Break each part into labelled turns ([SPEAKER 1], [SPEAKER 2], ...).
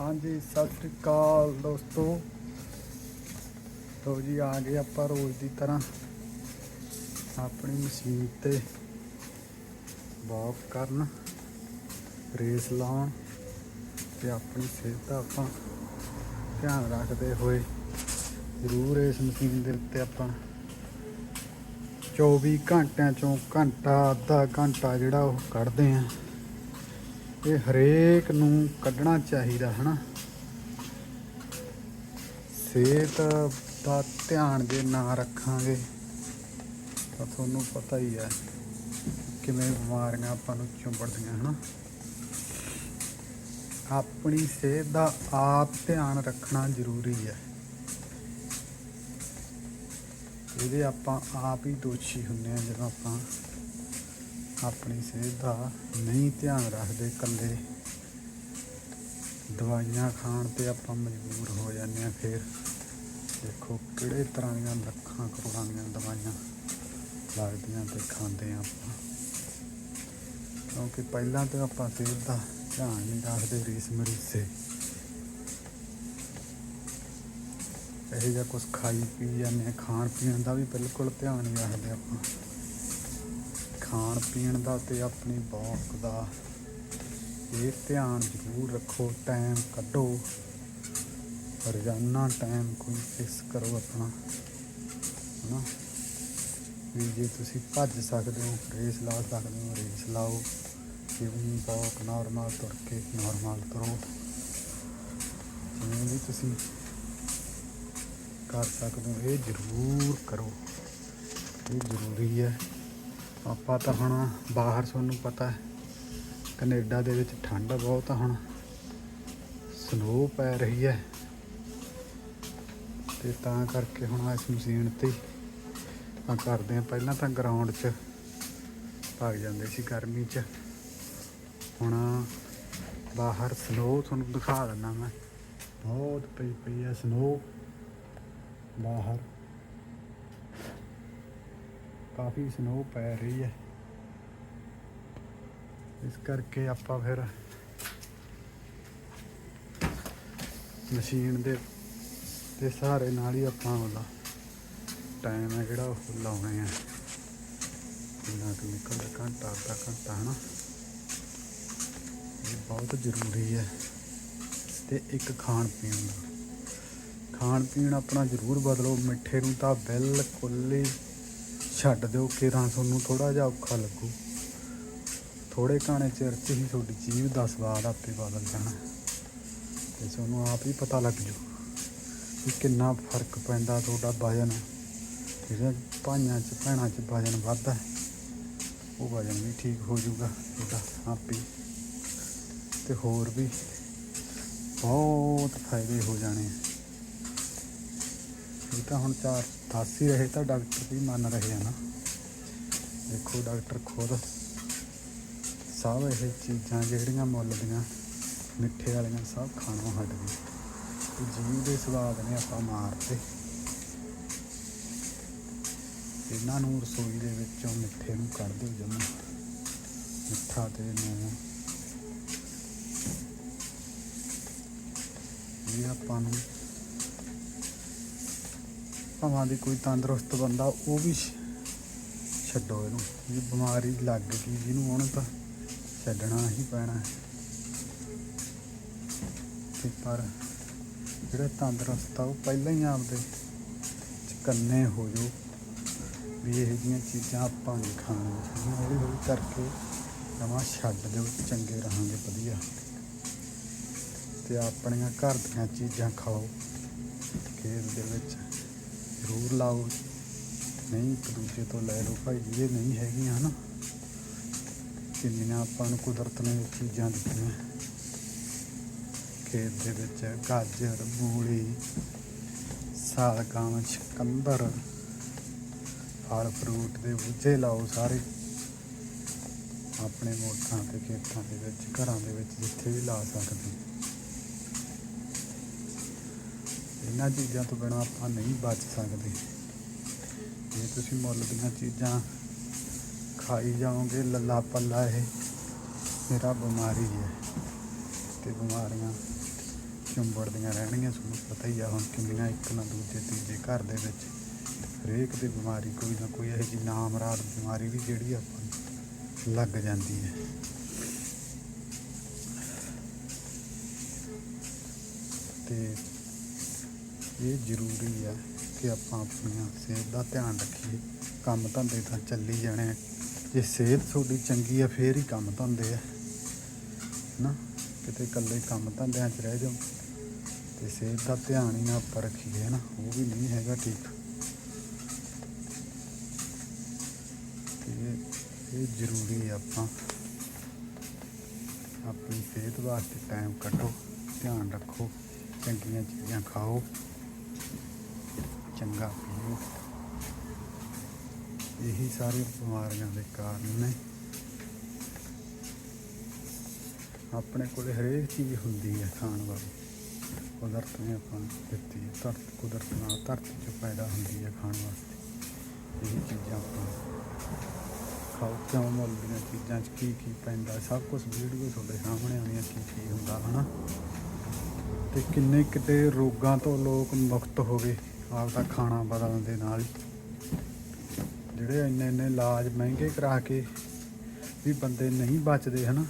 [SPEAKER 1] ਹਾਂਜੀ, ਸਤਿ ਸ੍ਰੀ ਅਕਾਲ ਦੋਸਤੋ। ਲੋ ਜੀ, ਆ ਗਏ ਆਪਾਂ ਰੋਜ਼ ਦੀ ਤਰ੍ਹਾਂ। ਆਪਣੀ ਮਸ਼ੀਨ ਤੇ ਵਾਕ ਕਰਨ, ਰੇਸ ਲਾਉਣ ਤੇ ਆਪਣੀ ਸਿਹਤ ਦਾ ਆਪਾਂ ਧਿਆਨ ਰੱਖਦੇ ਹੋਏ ਜ਼ਰੂਰ ਇਸ ਮਸ਼ੀਨ ਦੇ ਉੱਤੇ ਆਪਾਂ 24 ਘੰਟਿਆਂ ਚੋਂ ਘੰਟਾ, ਅੱਧਾ ਘੰਟਾ ਜਿਹੜਾ ਉਹ ਕੱਢਦੇ ਆਂ ਇਹ ਹਰੇਕ ਨੂੰ ਕੱਢਣਾ ਚਾਹੀਦਾ, ਹਨਾ? ਸਿਹਤ ਦਾ ਧਿਆਨ ਜੇ ਨਾ ਰੱਖਾਂਗੇ, ਤਾਂ ਤੁਹਾਨੂੰ ਪਤਾ ਹੀ ਹੈ ਕਿਵੇਂ ਬਿਮਾਰੀਆਂ ਆਪਾਂ ਨੂੰ ਚੁੰਬੜਦੀਆਂ, ਹਨਾ? ਆਪਣੀ ਸਿਹਤ ਦਾ ਆਪ ਧਿਆਨ ਰੱਖਣਾ ਜ਼ਰੂਰੀ ਹੈ। ਇਹਦੇ ਆਪਾਂ ਆਪ ਹੀ ਦੋਸ਼ੀ ਹੁੰਦੇ ਆ ਜਦੋਂ ਆਪਾਂ ਆਪਣੀ ਸਿਹਤ ਦਾ ਨਹੀਂ ਧਿਆਨ ਰੱਖਦੇ ਇਕੱਲੇ। ਦਵਾਈਆਂ ਖਾਣ ਤੇ ਆਪਾਂ ਮਜਬੂਰ ਹੋ ਜਾਂਦੇ ਆ ਫਿਰ। ਦੇਖੋ ਕਿਹੜੇ ਤਰ੍ਹਾਂ ਦੀਆਂ ਲੱਖਾਂ ਕਰੋੜਾਂ ਦੀਆਂ ਦਵਾਈਆਂ ਲੱਗਦੀਆਂ ਤੇ ਖਾਂਦੇ ਆ ਆਪਾਂ। ਕਿਉਂਕਿ ਪਹਿਲਾਂ ਤੇ ਆਪਾਂ ਸਿਹਤ ਦਾ ਧਿਆਨ ਨਹੀਂ ਰੱਖਦੇ ਰੀਸ ਮਰੀਸੇ। ਇਹ ਜਿਹਾ ਕੁਝ ਖਾਈ ਪੀ ਜਾਂਦੇ ਖਾਣ ਪੀਣ ਦਾ ਵੀ ਬਿਲਕੁਲ ਧਿਆਨ ਨਹੀਂ ਰੱਖਦੇ ਆਪਾਂ। ਖਾਣ ਪੀਣ ਦਾ ਤੇ ਆਪਣੀ ਬੌਕ ਦਾ। ਇਹ ਧਿਆਨ ਜ਼ਰੂਰ ਰੱਖੋ ਟਾਈਮ ਕੱਢੋ। ਰੋਜ਼ਾਨਾ ਟਾਈਮ ਕੋਈ ਫਿਕਸ ਕਰੋ ਆਪਣਾ, ਹਨਾ? ਵੀ ਜੇ ਤੁਸੀਂ ਭੱਜ ਸਕਦੇ ਹੋ ਰੇਸ ਲਾ ਸਕਦੇ ਹੋ ਰੇਸ ਲਾਓ ਜਿਵੇਂ ਵਾਕ ਨਾਰਮਲ ਤੁਰ ਕੇ ਨਾਰਮਲ ਤੁਰੋ ਜਿਵੇਂ ਵੀ ਤੁਸੀਂ ਕਰ ਸਕਦੇ ਹੋ, ਇਹ ਜ਼ਰੂਰ ਕਰੋ। ਇਹ ਜ਼ਰੂਰੀ ਹੈ। ਆਪਾਂ ਤਾਂ ਹੁਣ ਬਾਹਰ ਤੁਹਾਨੂੰ ਪਤਾ ਹੈ, ਕੈਨੇਡਾ ਦੇ ਵਿੱਚ ਠੰਡ ਬਹੁਤ ਆ ਹੁਣ। ਸਨੋ ਪੈ ਰਹੀ ਹੈ। ਤੇ ਤਾਂ ਕਰਕੇ ਹੁਣ ਇਸ ਮਸ਼ੀਨ ਤੇ ਆ ਕਰਦੇ ਆ ਪਹਿਲਾਂ ਤਾਂ ਗਰਾਊਂਡ 'ਚ ਭੱਜ ਜਾਂਦੇ ਸੀ ਗਰਮੀ 'ਚ। ਹੁਣ ਬਾਹਰ ਸਨੋ ਤੁਹਾਨੂੰ ਦਿਖਾ ਦਿੰਦਾ ਮੈਂ। ਬਹੁਤ ਪਈ ਪਈ ਹੈ ਸਨੋ ਬਾਹਰ ਕਾਫੀ ਸਨੋ ਪੈ ਰਹੀ ਹੈ। ਇਸ ਕਰਕੇ ਆਪਾਂ ਫਿਰ ਮਸ਼ੀਨ ਦੇ ਦੇ ਸਹਾਰੇ ਨਾਲ ਹੀ ਆਪਾਂ ਉਹਦਾ ਟਾਈਮ ਹੈ ਜਿਹੜਾ ਉਹ ਲਾਉਣੇ ਆ। ਕਿੰਨਾ ਕੁ ਨਿਕਲਦਾ, ਘੰਟਾ, ਅੱਧਾ ਘੰਟਾ, ਹਨਾ? ਇਹ ਬਹੁਤ ਜ਼ਰੂਰੀ ਹੈ। ਤੇ ਇੱਕ ਖਾਣ ਪੀਣ ਦਾ। ਖਾਣ ਪੀਣ ਆਪਣਾ ਜ਼ਰੂਰ ਬਦਲੋ, ਮਿੱਠੇ ਨੂੰ ਤਾਂ ਬਿਲਕੁਲ ਹੀ ਛੱਡ ਦਿਓ ਕਿਰਾਂ ਤੁਹਾਨੂੰ ਥੋੜਾ ਜਿਹਾ ਔਖਾ ਲੱਗੂ। ਥੋੜੇ ਘਾਣੇ ਚਿਰ 'ਚ ਹੀ ਤੁਹਾਡੀ ਜੀਵ ਦਾ ਸਵਾਦ ਆਪੇ ਬਦਲ ਜਾਣਾ। ਤੇ ਤੁਹਾਨੂੰ ਆਪ ਹੀ ਪਤਾ ਲੱਗ ਜੂ ਕਿ ਕਿੰਨਾ ਫ਼ਰਕ ਪੈਂਦਾ ਤੁਹਾਡਾ ਵਜਨ। ਜਿਹੜੇ ਭਾਈਆਂ 'ਚ, ਭੈਣਾਂ 'ਚ ਵਜਨ ਵੱਧਦਾ ਉਹ ਵਜਨ ਵੀ ਠੀਕ ਹੋ ਜਾਊਗਾ ਤੁਹਾਡਾ ਆਪੇ ਹੀ। ਤੇ ਹੋਰ ਵੀ ਬਹੁਤ ਫਾਇਦੇ ਹੋ ਜਾਣੇ ਆ। ਇਹ ਤਾਂ ਹੁਣ ਚਾਰ ਦੱਸ ਹੀ ਰਹੇ ਤਾਂ ਡਾਕਟਰ ਵੀ ਮੰਨ ਰਹੇ ਆ ਨਾ। ਦੇਖੋ ਡਾਕਟਰ ਖੁਦ ਸਭ ਇਹ ਚੀਜ਼ਾਂ ਜਿਹੜੀਆਂ ਮੁੱਲ ਦੀਆਂ, ਮਿੱਠੇ ਵਾਲੀਆਂ ਸਭ ਖਾਣੋਂ ਹਟ ਗਏ ਤੇ ਜੀਵ ਦੇ ਸਵਾਦ ਨੇ ਆਪਾਂ ਮਾਰਤੇ। ਇਹਨਾਂ ਨੂੰ ਰਸੋਈ ਦੇ ਵਿੱਚੋਂ ਮਿੱਠੇ ਨੂੰ ਕੱਢ ਦਿਓ ਜਮਾ। ਮਿੱਠਾ ਤੇ ਨੂੰ ਇਹ ਆਪਾਂ ਨੂੰ ਭਾਵੇਂ ਦੀ ਕੋਈ ਤੰਦਰੁਸਤ ਬੰਦਾ, ਉਹ ਵੀ ਛੱਡੋ ਇਹਨੂੰ। ਜੇ ਬਿਮਾਰੀ ਲੱਗ ਗਈ ਜਿਹਨੂੰ ਉਹਨੂੰ ਤਾਂ ਛੱਡਣਾ ਹੀ ਪੈਣਾ। ਹੈ ਤੇ ਪਰ ਜਿਹੜਾ ਤੰਦਰੁਸਤ ਆ, ਉਹ ਪਹਿਲਾਂ ਹੀ ਆਪਦੇ ਚਕੰਨੇ ਹੋ ਜੋ ਵੀ ਇਹ ਜਿਹੀਆਂ ਚੀਜ਼ਾਂ ਆਪਾਂ ਨਹੀਂ ਖਾਣੀਆਂ ਹੌਲੀ ਹੌਲੀ ਕਰਕੇ ਜਮਾਂ ਛੱਡ ਦਿਓ, ਚੰਗੇ ਰਹਾਂਗੇ, ਵਧੀਆ। ਤੇ ਆਪਣੀਆਂ ਘਰ ਦੀਆਂ ਚੀਜ਼ਾਂ ਖਾਓ। ਜ਼ਰੂਰ ਲਾਓ। ਨਹੀਂ, ਇੱਕ ਦੂਜੇ ਤੋਂ ਲੈ ਲਓ ਭਾਈ, ਇਹ ਨਹੀਂ ਹੈਗੀਆਂ ਹਨਾ। ਕਿੰਨੀਆਂ ਆਪਾਂ ਨੂੰ ਕੁਦਰਤ ਨੇ ਚੀਜ਼ਾਂ ਦਿੱਤੀਆਂ। ਖੇਤ ਦੇ ਵਿੱਚ ਗਾਜਰ, ਮੂਲੀ ਸਾਲਗਾਮ ਸ਼ਕੰਦਰ ਫਲ ਫਰੂਟ ਦੇ ਬੂਝੇ ਲਾਓ ਸਾਰੇ। ਆਪਣੇ ਮੋਟਰਾਂ ਤੇ ਖੇਤਾਂ ਦੇ ਵਿੱਚ, ਘਰਾਂ ਦੇ ਵਿੱਚ ਜਿੱਥੇ ਵੀ ਲਾ ਸਕਦੇ। ਇਹਨਾਂ ਚੀਜ਼ਾਂ ਤੋਂ ਬਿਨਾਂ ਆਪਾਂ ਨਹੀਂ ਬਚ ਸਕਦੇ। ਜੇ ਤੁਸੀਂ ਮੁੱਲ ਦੀਆਂ ਚੀਜ਼ਾਂ ਖਾਈ ਜਾਓਗੇ ਲੱਲਾ ਪੱਲਾ ਇਹ ਮੇਰਾ ਬਿਮਾਰੀ ਹੈ ਤੇ ਬਿਮਾਰੀਆਂ ਚੁੰਬੜਦੀਆਂ ਰਹਿਣਗੀਆਂ, ਤੁਹਾਨੂੰ ਪਤਾ ਹੀ ਆ ਹੁਣ ਕਿੰਨੀਆਂ ਇੱਕ ਨਾ ਦੂਜੇ ਤੀਜੇ ਘਰ ਦੇ ਵਿੱਚ ਹਰੇਕ ਦੀ ਬਿਮਾਰੀ ਕੋਈ ਨਾ ਕੋਈ ਇਹੋ ਜਿਹੀ ਨਾਮਰਾਦ ਬਿਮਾਰੀ ਵੀ ਜਿਹੜੀ ਆਪਾਂ ਨੂੰ ਲੱਗ ਜਾਂਦੀ ਹੈ। ਤੇ ਇਹ ਜ਼ਰੂਰੀ ਹੈ ਕਿ ਆਪਾਂ ਆਪਣੀਆਂ ਸਿਹਤ ਦਾ ਧਿਆਨ ਰੱਖੀਏ। ਕੰਮ ਧੰਦੇ ਤਾਂ ਚੱਲੀ ਜਾਣੇ ਆ। ਜੇ ਸਿਹਤ ਤੁਹਾਡੀ ਚੰਗੀ ਆ, ਫੇਰ ਹੀ ਕੰਮ ਧੰਦੇ ਆ। ਨਾ, ਕਿਤੇ ਇਕੱਲੇ ਕੰਮ ਧੰਦਿਆਂ 'ਚ ਰਹਿ ਜਾਓ। ਤੇ ਸਿਹਤ ਦਾ ਧਿਆਨ ਹੀ ਨਾ ਆਪਾਂ ਰੱਖੀਏ ਨਾ, ਉਹ ਵੀ ਨਹੀਂ ਹੈਗਾ ਠੀਕ। ਤੇ ਇਹ- ਇਹ ਜ਼ਰੂਰੀ ਆ ਆਪਾਂ ਆਪਣੀ ਸਿਹਤ ਵਾਸਤੇ ਟਾਈਮ ਕੱਢੋ, ਧਿਆਨ ਰੱਖੋ, ਚੰਗੀਆਂ ਚੀਜ਼ਾਂ ਖਾਓ। ਚੰਗਾ ਪੀਓ ਇਹੀ ਸਾਰੀਆਂ ਬਿਮਾਰੀਆਂ ਦੇ ਕਾਰਨ ਨੇ। ਆਪਣੇ ਕੋਲ ਹਰੇਕ ਚੀਜ਼ ਹੁੰਦੀ ਹੈ ਖਾਣ ਵਾਲੀ। ਕੁਦਰਤ ਨੇ ਆਪਾਂ ਦਿੱਤੀ ਹੈ। ਧਰਤ, ਕੁਦਰਤ ਨਾਲ ਧਰਤੀ 'ਚ ਪੈਦਾ ਹੁੰਦੀ ਹੈ ਖਾਣ ਵਾਸਤੇ। ਇਹ ਚੀਜ਼ਾਂ ਆਪਾਂ ਖਾਓ। ਕਿਉਂ ਮੁੱਲ ਦੀਆਂ ਚੀਜ਼ਾਂ 'ਚ ਕੀ ਕੀ ਪੈਂਦਾ? ਸਭ ਕੁਝ ਵੀਡੀਓ ਤੁਹਾਡੇ ਸਾਹਮਣੇ ਆਉਣੀਆਂ ਕੀ ਕੀ ਹੁੰਦਾ ਹਨਾ ਤੇ ਕਿੰਨੇ ਕਿਤੇ ਰੋਗਾਂ ਤੋਂ ਲੋਕ ਮੁਕਤ ਹੋ ਗਏ, ਆਪਦਾ ਖਾਣਾ ਬਦਲਣ ਦੇ ਨਾਲ ਜਿਹੜੇ ਇੰਨੇ ਇੰਨੇ ਇਲਾਜ ਮਹਿੰਗੇ ਕਰਾ ਕੇ ਵੀ ਬੰਦੇ ਨਹੀਂ ਬਚਦੇ, ਹਨਾ?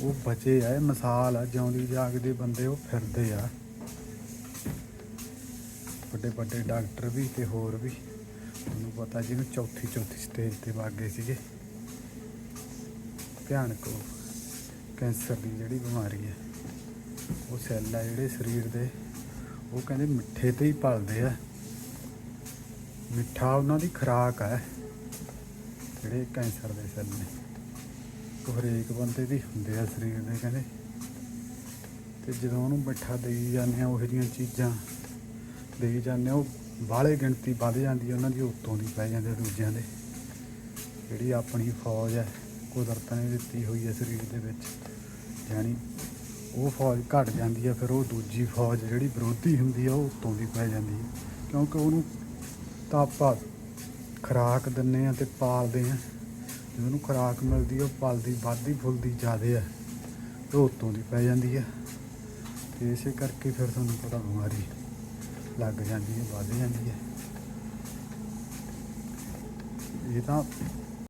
[SPEAKER 1] ਉਹ ਬਚੇ ਆ, ਇਹ ਮਿਸਾਲ ਆ, ਜਿਉਂਦੀ ਜਾਗਦੇ ਬੰਦੇ ਉਹ ਫਿਰਦੇ ਆ। ਵੱਡੇ ਵੱਡੇ ਡਾਕਟਰ ਵੀ ਤੇ ਹੋਰ ਵੀ, ਤੁਹਾਨੂੰ ਪਤਾ ਜਿਹਨੂੰ ਚੌਥੀ ਚੌਥੀ ਸਟੇਜ ਤੇ ਵਾਗੇ ਸੀਗੇ। ਭਿਆਨਕ ਕੈਂਸਰ ਦੀ ਜਿਹੜੀ ਬਿਮਾਰੀ ਹੈ ਉਹ ਸੈੱਲ ਆ ਜਿਹੜੇ ਸਰੀਰ ਦੇ, ਉਹ ਕਹਿੰਦੇ ਮਿੱਠੇ ਤੇ ਹੀ ਪਲਦੇ ਆ। ਮਿੱਠਾ ਉਹਨਾਂ ਦੀ ਖੁਰਾਕ ਹੈ ਜਿਹੜੇ ਕੈਂਸਰ ਦੇ ਸੈੱਲ ਨੇ। ਉਹ ਹਰੇਕ ਬੰਦੇ ਦੀ ਹੁੰਦੇ ਆ ਸਰੀਰ ਦੇ ਕਹਿੰਦੇ। ਤੇ ਜਦੋਂ ਉਹਨੂੰ ਮਿੱਠਾ ਦੇਈ ਜਾਂਦੇ ਆ, ਉਹੋ ਜਿਹੀਆਂ ਚੀਜ਼ਾਂ ਦੇਈ ਜਾਂਦੇ ਆ, ਉਹ ਬਾਹਲੇ ਗਿਣਤੀ ਵੱਧ ਜਾਂਦੀ ਆ, ਉਹਨਾਂ ਦੀ ਉੱਤੋਂ ਦੀ ਪੈ ਜਾਂਦੇ ਦੂਜਿਆਂ ਦੇ। ਜਿਹੜੀ ਆਪਣੀ ਫੌਜ ਹੈ ਕੁਦਰਤ ਨੇ ਦਿੱਤੀ ਹੋਈ ਹੈ ਸਰੀਰ ਦੇ ਵਿੱਚ ਯਾਨੀ ਉਹ ਫੌਜ ਘਟ ਜਾਂਦੀ ਹੈ ਫਿਰ ਉਹ ਦੂਜੀ ਫੌਜ ਜਿਹੜੀ ਵਿਰੋਧੀ ਹੁੰਦੀ ਆ, ਉਹ ਉੱਤੋਂ ਦੀ ਪੈ ਜਾਂਦੀ ਹੈ ਕਿਉਂਕਿ ਉਹਨੂੰ ਤਾਂ ਆਪਾਂ ਖੁਰਾਕ ਦਿੰਨੇ ਆ ਤੇ ਪਾਲਦੇ ਆ। ਜੇ ਉਹਨੂੰ ਖੁਰਾਕ ਮਿਲਦੀ ਉਹ ਪਲਦੀ, ਵੱਧਦੀ, ਫੁੱਲਦੀ ਜ਼ਿਆਦੇ ਆ, ਤੇ ਉਹ ਉੱਤੋਂ ਦੀ ਪੈ ਜਾਂਦੀ ਆ। ਤੇ ਇਸੇ ਕਰਕੇ ਫਿਰ ਤੁਹਾਨੂੰ ਪਤਾ ਬਿਮਾਰੀ ਲੱਗ ਜਾਂਦੀ ਹੈ ਵੱਧ ਜਾਂਦੀ ਹੈ ਇਹ ਤਾਂ